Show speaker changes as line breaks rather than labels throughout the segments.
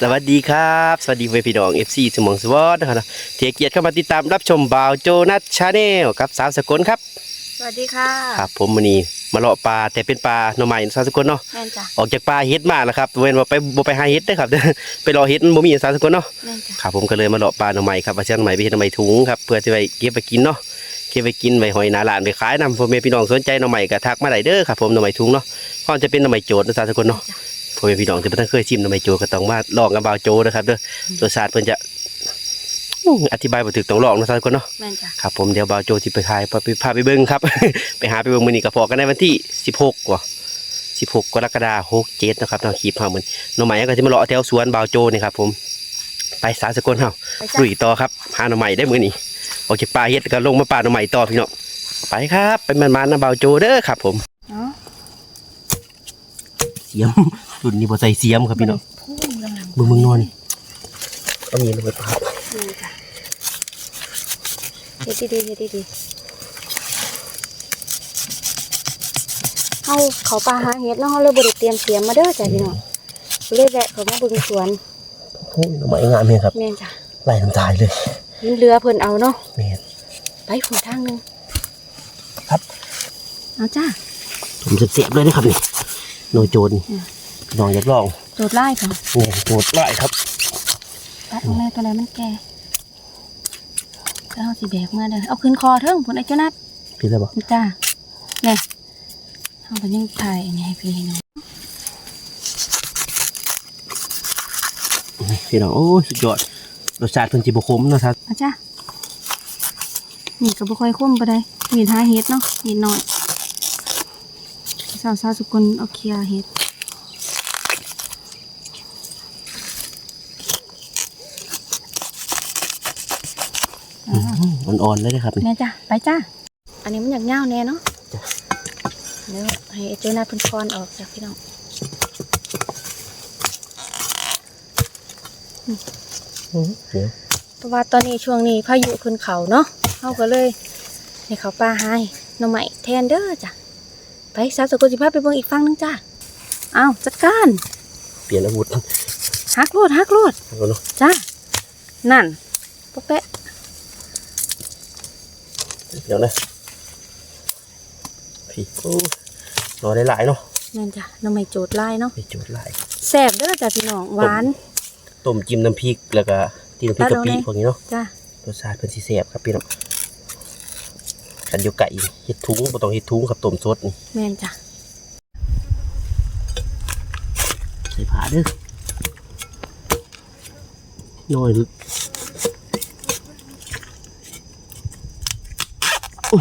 สวัสดีครับ สวัสดีเวยพี่น้อง FC สมองสวอตนะครับเทียเกียรติเข้ามาติดตามรับชมบ่าวโจนัทชาแนลกับสาวสกลครับ
สวัสดีค่ะ
ครับผมวันนี้มาเลาะปลาแต่เป็นปลาหน่อไม้สาวสกลเนาะ
แม่นจ้ะ
ออกจากปลาเฮ็ดมาแล้วครับเว้นว่าไปบ่ไปหาเฮ็ดเด้อครับ ไปรอเฮ็ดมันบ่มีสาวสกลเนาะ
แม่นจ้ะ
ครับผมก็เลยมาเลาะปลาหน่อไม้ครับว่าเช่นหน่อไม้ไปเฮ็ดหน่อไม้ถุงครับเพื่อที่ไปเก็บไปกินเนาะเก็บไปกินไว้หอยหนาหลานไปขายนำพ่อแม่พี่น้องสนใจหน่อไม้ก็ทักมาได้เด้อครับผมหน่อไม้ถุงเนาะก็จะเป็นหน่อไม้โจดนะสาวสกลเนาะ พ่อแม่พี่น้องที่เพิ่นเคยชิมหน่อไม้โจก็ต้องมาลองกับบาวโจนะครับเด้อรสชาติเพิ่นจะอื้ออธิบายบ่ถูกต้องลองนะทุกคนเนาะ
แม่นจ้ะ
ครับผมเดี๋ยวบาวโจสิไปทายพาไปพาไปเบิ่งครับ ไปหาไปเบิ่งมื้อนี้ก็พอกันในวันที่ 16กว่า16 กรกฎาคม67นะครับเนาะคลิปเฮามื้อนี้หน่อไม้ก็สิมาเลาะแถวสวนบาวโจนี่ครับผมไปสาสกลเฮา
ไปจ้ะ
ลุยต่อครับหาหน่อไม้ได้มื้อนี้ออกจากป่าเฮ็ดก็ลงมาป่าหน่อไม้ต่อพี่น้องไปครับไปมันๆนะบาวโจเด้อครับผม
เนาะ
เสียม รุ่นนี้บ่ใส่เสียมครับพี่น้อง
พุ่งกำลัง
เบิ่งเบิ่งนอนเอามีลงไปปาด
แม่นจ้ะเฮ็ดดีๆเฮ็ดดีๆเฮาเขาปลาหาเฮ็ดเนาะเฮาเลยบ่ได้เตรียมเสียมมาเด้อจ้ะพี่น้องเลยแวะเขามาเบิ่งสวน
โอ้ยหน่อไม้งามเลยครับ
แม่นจ้ะ
ไล่น้ำตายเลย
เห็นเรือเพิ่นเอาเนาะ
แม่น
ไปฝุ่นทางหนึง
ครับ
เอาจ้า
ผมเสียบๆเลยนะครับนี่โนโจร
อืม
พี่ น้องอยากลอง
โดดไล่ค่ะ
นี่โจรไล่ครับ
ตัดออกมาตัวไหนมันแก่แล้วเฮาสิแบกมาเด้อเอาขึ้นคอเถิงพุ่นไอ้เจ้านัด
พี่ได้บอก
นี่จ้าเนี่ยเอาไปยังถ่ายอันนี้ให้พี่ให้น้อง
พี่น้องโอ้ยสุดยอดรสชาติเพิ่นจิบคมนะครับ
เอาจ้านี่ก็บ่ค่อยคุ้มปานใดมีท้าเฮ็ดเนาะนิดหน่อยสาวสาวๆสุกลเอาเคลียร์เฮ็ด อ่
อนๆเลยนะครับนี่
แม่จ้าไปจ้าอันนี้มันอยากเงาวแน่เนาะ
จ้ะ
เดี๋ยวให้เจ้าหน้าเพิ่นคอนออกจากพี่น้อง
เดี๋ยว
เพราะว่าตอนนี้ช่วงนี้พายุขึ้นเขาเนาะเขาก็เลยให้เขาปลาให้หน่อไม้แทนเด้อจ้ะไปสาวสกุลสิพาไปเบิ่งอีกฝั่งหนึงจ้าเอาจัดการ
เปลี่ยนอาวุธ
หักโลดหักโลด
เอาเนาะ
จ้านั่นปะแปะ
เดี๋ยวนะพี่โอ้รอได้หลายเนาะ
นั่นจ้ะหน่อไม้โจดลายเนาะ
ไปโจทย์หลาย
แซ่บเด้อจ้ะพี่น้องหวาน
ต้มจิ้มน้ำพริกแล้วก็จิ้มน้ำพริกกะปิ
ตัดเอาไหม
พวกนี้เนาะ
จ้าร
สชาติเพิ่นสิแซ่บครับพี่น้องกันอยู่ไก่เฮ็ดทุ้งบ่ต้องเฮ็ดทุ้งครับต้มสดนี่
แม่นจ้ะ
ใส่ผ้าเด้อน้อยลึก
เอา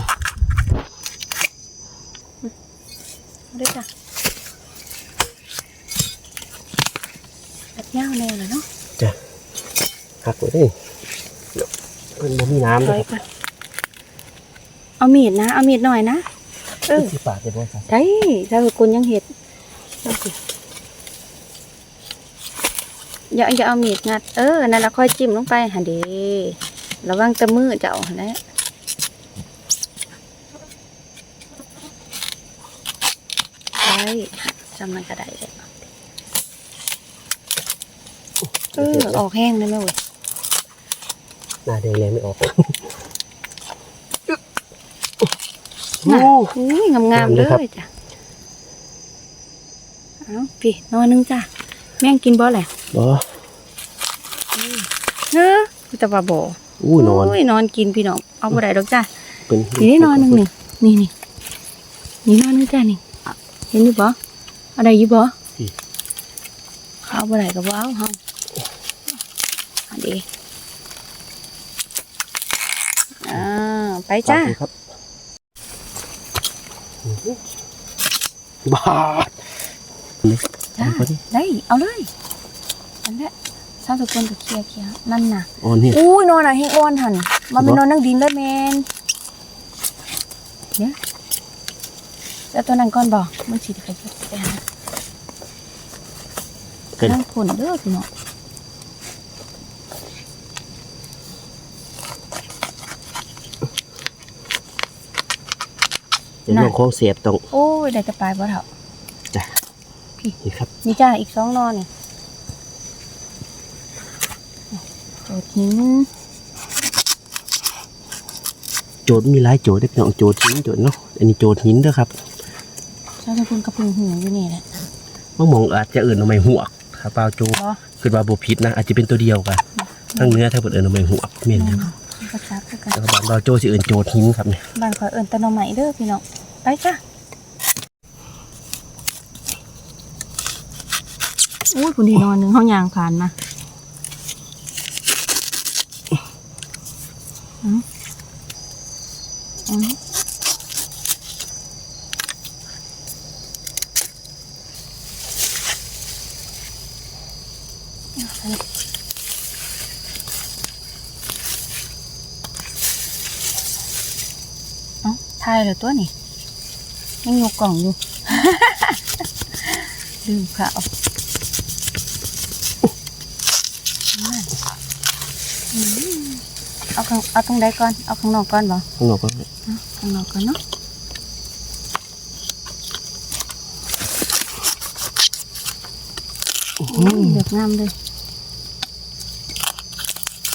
เด้อจ้ะแบบยาวแน่เลยเนาะ
จ้ะหั กไว้ดิเดี๋ยวมันบ่มีน้ำ
ถ
เล
อย
ย
ก่อนเอามีดนะ เอามีดหน่อยนะ เออ
สิปาดได้บ่ครับ
ได้ถ้าคุณยังเห็ดเอาสิอย่าอย่าเอามีดงัด เออ นั่นละค่อยจิ้มลงไปหันดีระวังแตะมือเจ้าหั่นแหละได้จำมันก็ได้เลยเออ ออกแห้งได้ไหมเว้ย
หน้าแดงเลยไม่ออก
น่ะ
โอ้
อุ้ยงามๆ
งาม
เล
เลยครับ
ยจ้ะเอาพี่นอนหนึงจ้ะ แม่งกินบ่แหละ
บ่
เฮ้อแต่ว่าบ่
อู้นอน
โยนอนกินพี่น้องเอาบ่ได้ดอกจ้ะ
เป็น
นี่ได้นอนหนึงนี่นี่นี่นี่นอนหนึงจ้ะนี่อะเห็นอยู่บ่เอาได้อยู่บ่เขาเอาบ่ได้ก็บ่เอาเฮาอันดีอ่า ไปจ้า
ปดเลยครับบาด
จ้า
เอาไปดิ
ได้เอาเลยอันนี้ชาวสกุลก็เคลียร์เคลียร์นั่นน่ะ
อ่อนนี่
อุ้ยนอนอะเฮงอ้วนหันมันเป็น
บ่
นอนนั่งดินเลยแมนเนี่ยแล้วตัวนั้นก่อนบอกมันฉีดไปไปหา
เกิน
นั่งผลเด้อพี่น้อง
เดี๋ยวน้องของเสียบต้อง
โอ้ยได้จะปลายบ่เถอะ
จ้ะนี่ครับ
นี่จ้าอีกสองนอนเนี่ยโจดหิน
โจทย์มีหลายโจทย์ได้อพี่น้องโจทย์หินโจทย์เนาะอันนี้โจทย์หินเด้อครับ
เจ้าตะคุณกระพุ้งหูอยู่นี่แหละ
มะม่วงอาจจะเอื่นทำไมหัวกถ้าเปล่าโจ
บ่
คือว่าบ่ผิดนะอาจจะเป็นตัวเดียวกันทั้งเนื้อทั้งเปิดเอื่นทำไมหัวกเมียนเลย
กระซับคือกัน
แล้วก็บางเราโจสิเอื่นโจทย์หินครับเนี่ย
บ้านขอยเอิ้นแตะนอใหม่เด้อพี่น้อง ไปจ้ะอุ้ยคุณดีนอนหนึ่งเฮายางผ่านมาอืมอืมเอาไปเลยเอ้าทายเลยตัวนี่ ยังยกกล่องอยู่ ลืมข่าวนั่นอืมเอาข้างเอาตรงใดก่อน เอาข้างนอกก่อนบ่
ข้างนอกก็
เอาข้างนอกก่อนเนาะอืมเดือดงามเลย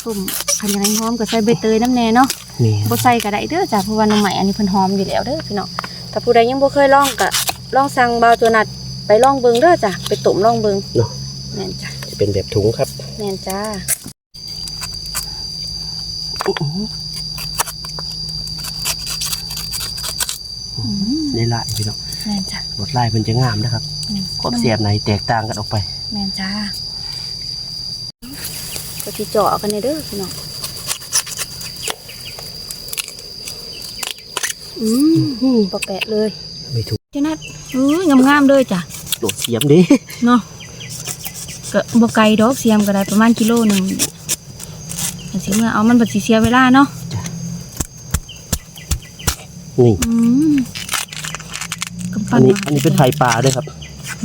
ตุ่มขันยังไงหอมก็ใส่ใบเตยน้ำแน่เนาะ
นี่
บ่ใส่ก็ได้เด้อจ้ะเพราะว่าน้ำใหม่อันนี้เพิ่นหอมอยู่แล้วเด้อพี่น้อง ถ้าผู้ใดยังบ่เคยลองก็ลองสั่งบาวตัวนัดไปลองเบิ่งเด้อจ้ะไปต้มลองเบิ่ง
เนาะ
แม่นจ้ะ
จะเป็นแบบถุงครับ
แม่นจ้า
ในลายพี่น้อง
แม่นจ้ะ
รถลายมันจะงามนะครับ
อืม
ความเสียบไหนแตกต่างกันออกไป
แม่นจ้าก็สิเจาะกันนี่เด้อพี่น้อง อืมบ่แปะเลย
ไม่ถูก
จ้ะนัดอุ้ยงามๆเลยจ้ะ
โดดเสียมดิ
เนาะก็บ่ไกลดอกเสียมก็ได้ประมาณกิโลหนึงแต่สิเมื่อเอามันบ่สิเสียเวลาเนาะ
นี่
อืมกำ
อั
ปั้
น
น
นี้
มา
อันนี้เป็นไผ่ปลาด้วยครับ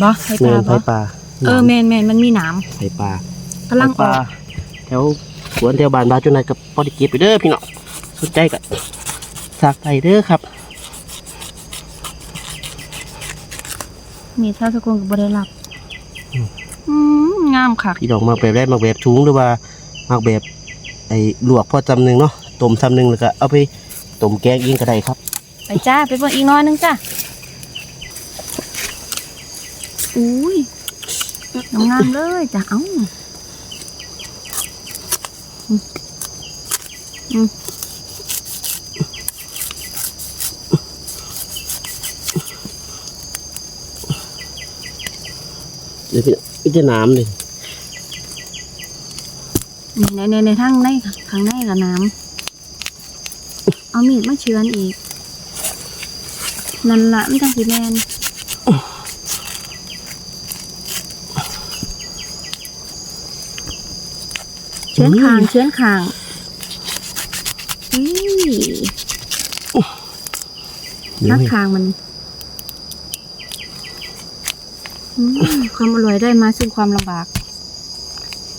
บ่ให้ป
เนิ
ลาน
ไผ่
บ่
ปลา
เออแม่นแม่นมันมีหนาม
ไผ่ปลา
กำลัง
ป
ออ
ลากแถวสวนแถวบ้านบาจุนายกับพอดีเก็บไปเด้อพี่น้องสนใจกับ สากไก่เด้อครับ
มีท่าสกุลกับบริลับอืมงามค่ะ
พี่น้องมาแบบแรกมาแบบถุงหรือว่ามาแบบไอ้ลวกพอจำหนึ่งเนาะต้มจำหนึ่งแล้วก็เอาไปต้มแกงเองก็ได้ครับ
ไปจ้าไปเบิ่งอีกหน้อยหนึงจ้าอุ้ยงามๆเลยจ้ะเอ้าอืมอืม
เดี๋ยวพี่น้องนี่จะน้ำเลย
นี่ในในในทางในค่ะข้างในกับน้ำเอามีดมาเชือนอีก นั่นละไม่ต้องสีแมนเชือนคางเชือนคางอุ้ย
เดี๋ยว
นัก
นี่
คางมันอืม ความอร่อยได้มาซึ่งความลำบาก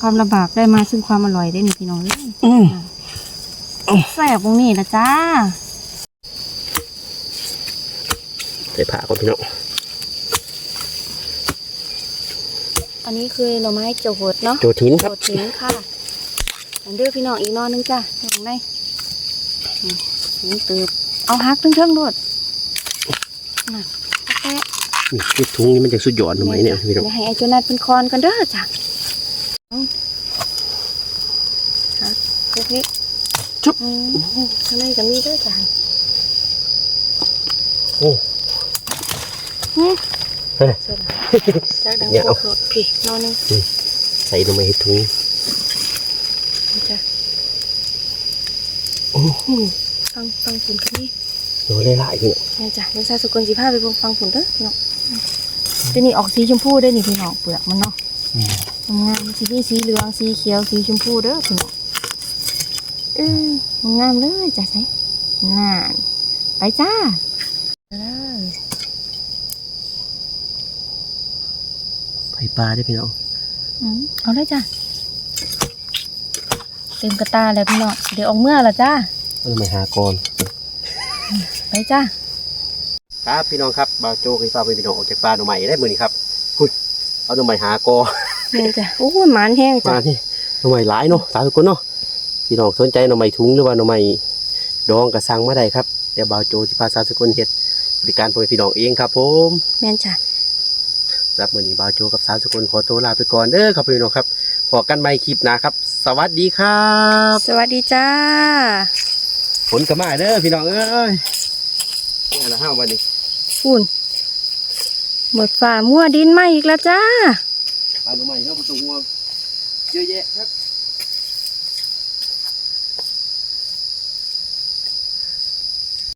ความลำบากได้มาซึ่งความอร่อยได้นี่พี่น้องเอ้ย
อืม
แซ่บตรงนี้นะจ้า
ใส่ผ้าก่อนพี่น้อง
อันนี้คือหน่อไม้โจดเนาะ
โจทินค
โจ
รับ
ดทิ้งค่ะอันเด้อพี่น้องอีกหนอนหนึงจ้ะอย่างไรนี่ตืบเอาฮักเทิงๆโดดน่ะ แปะ
นี่คือถุงนี้มันจะสุดยอดทำไมเนี่ยพี่น้อง
เดี๋ยวให้ไอ้โจนัดเป็นคอนกันเด้อจ้ะเอาฮักพวกนี้
ชุบ
อืมข้างในก็มีเด้อจ้ะ
โอ้
อืม
เฮ้ย
เสร็จแล้วจากดัง
เนี่ย
โค
เอา
กพี่นอนหนึง
ใส่ลงไปให้ถุง
นี่จ้ะ
โอ้โห
ฟังฟังผุนกันนี่
โด นเลยหลายพี่น้อง
นี่จ้ะเดี๋ยวซาสุกลสิพาไปเบิ่งฟังผุนเด้อพี่น้องทีนี่ออกสีชมพูได้อนี่พี่น้องเปลือกมันเนาะงามสีนี้สีเหลืองสีเขียวสีชมพูเด้อพี่น้องเอองามเลยจ้ะใส่นานไปจ้าเออ
ไผ่ปลาได้อพี่น้อง
อืมเอาเลยจ้ะเต็มกระตาแล้วพี่น้องเดี๋ยวออกเมื่อละจ้า
ต้องไปหาก่อน
ไปจ้า
ครับพี่น้องครับบาวโจเคยพาไปพี่น้องออกจากป่าหน่อไม้ได้มือนี้ครับคุณเอาหน่อไม้หากอ
เนี่ยจ้ะโอ้ยหมานแห้งจ้ะ
มาที่หน่อไม้หลายเนาะสาธุคนเนาะพี่น้องสนใจหน่อไม้ถุงหรือว่าหน่อไม้ดองก็สั่งมาได้ครับเดี๋ยวบ่าวโจสิพาสาธุคนเฮ็ดบริการพ่อแม่พี่น้องเองครับผม
แม่นจ้ะ
สำหรับมื้อนี้บ่าวโจกับสาวสกุลขอตัวลาไปก่อนเด้อครับพี่น้องครับพบกันใหม่คลิปหน้าครับ สวัสดีครับ
สวัสดีจ้า
ฝนก็มาเด้อพี่น้องเอ้ย นี่ละห้าวันนี้
ฝุ่นหมดฝ่ามั่วดินมาอีกแล้วจ้า
ปลาหน่อไม้เนาะประตูหัวเยอะแยะครับ